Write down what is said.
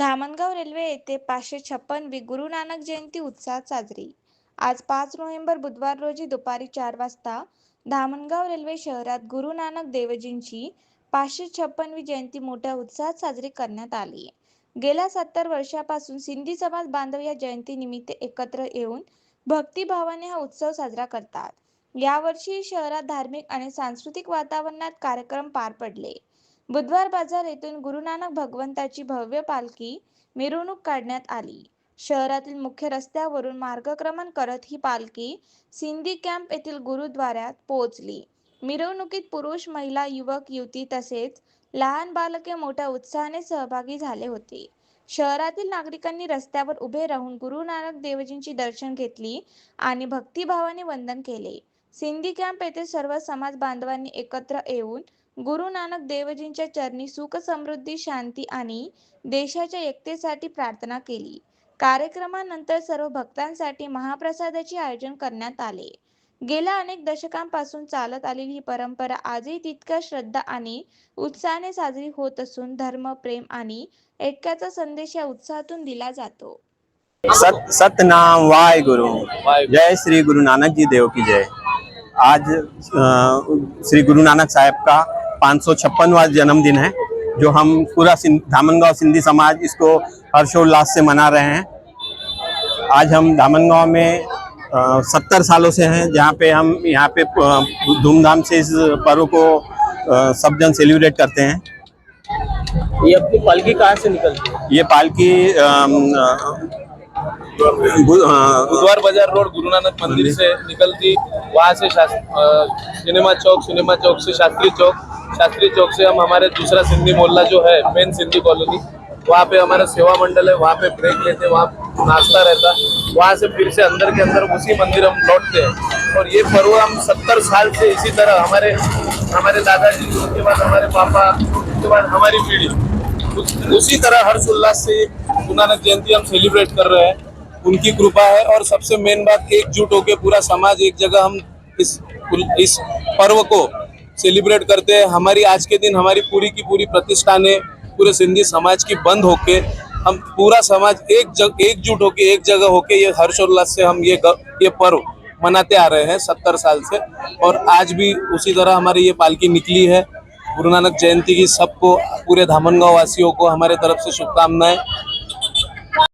Dhamangaon railway येथे पाचशे छप्पनवी गुरु नानक जयंती उत्साहात साजरी. आज पाच नोव्हेंबर बुधवार रोजी दुपारी चार वाजता धामणगाव रेल्वे शहरात गुरु नानक देवजींची पाचशे छप्पनवी जयंती मोठ्या उत्साहात साजरी करण्यात आली. गेल्या सत्तर वर्षापासून सिंधी समाज बांधव या जयंतीनिमित्त एकत्र येऊन भक्तिभावाने हा उत्सव साजरा करतात. यावर्षी शहरात धार्मिक आणि सांस्कृतिक वातावरणात कार्यक्रम पार पडले. बुधवार बाजार येथून गुरुनानक भगवंताची भव्य पालखी मिरवणूक काढण्यात आली. शहरातील मुख्य रस्त्यावरून मार्गक्रमण करत ही पालखी सिंधी कॅम्प येथील गुरुद्वाऱ्यात पोहोचली. मिरवणुकीत पुरुष महिला युवक युवती तसेच लहान बालके मोठ्या उत्साहाने सहभागी झाले होते. शहरातील नागरिकांनी रस्त्यावर उभे राहून गुरु नानक देवजींची दर्शन घेतली आणि भक्तिभावाने वंदन केले. सिंधी कॅम्प येथे सर्व समाज बांधवांनी एकत्र येऊन गुरु नानक देवजींच्या चरणी सुख समृद्धी शांती आणि देशाच्या एकतेसाठी प्रार्थना केली. कार्यक्रमानंतर सर्व भक्तांसाठी महाप्रसादाचे आयोजन करण्यात आले. गेल्या अनेक दशकांपासून चालत आलेली ही परंपरा आजही तितक्या श्रद्धा आणि उत्साहाने साजरी होत असून धर्म प्रेम आणि ऐक्याचा संदेश या उत्साहातून दिला जातो. सत सतनाम वाहे गुरु जय श्री गुरु नानक जी देव की जय. आज श्री गुरु नानक साहब का पाँच सौ छप्पनवा जन्मदिन है जो हम पूरा धामनगांव सिंधी समाज इसको हर्षोल्लास से मना रहे हैं। आज हम धामनगांव में आ, सत्तर सालों से हैं जहाँ पे हम यहाँ पे धूमधाम से इस पर्व को अ, सब जन सेलिब्रेट करते हैं। ये अपनी पालकी कहाँ से निकलती है? ये पालकी बुधवार बाज़ार रोड गुरु नानक मंदिर से निकलती, वहाँ से सिनेमा चौक सिनेमा चौक से शास्त्री चौक। शास्त्री चौक से हम हमारे दूसरा सिंधी मोहल्ला जो है मेन सिंधी कॉलोनी, वहाँ पे हमारा सेवा मंडल है, वहाँ पे ब्रेक लेते हैं, वहाँ नाश्ता रहता। वहाँ से फिर से अंदर के अंदर उसी मंदिर हम लौटते हैं। और ये पर्व हम सत्तर साल से इसी तरह हमारे हमारे दादाजी, उसके बाद हमारे पापा, उसके बाद हमारी पीढ़ी। उसी तरह हर्ष उल्लास से गुरु नानक जयंती हम सेलिब्रेट कर रहे हैं। उनकी कृपा है और सबसे मेन बात, एकजुट होके पूरा समाज एक जगह हम इस इस पर्व को सेलिब्रेट करते हैं। हमारी आज के दिन, हमारी पूरी की पूरी प्रतिष्ठाने पूरे सिंधी समाज की बंद होके हम पूरा समाज एक जग, एकजुट होके एक जगह होके ये हर्षोल्लास से हम ये ये पर्व मनाते आ रहे हैं सत्तर साल से। और आज भी उसी तरह हमारी ये पालकी निकली है। गुरु नानक जयंती की सबको, पूरे धामनगांव वासियों को हमारे तरफ़ से शुभकामनाएँ।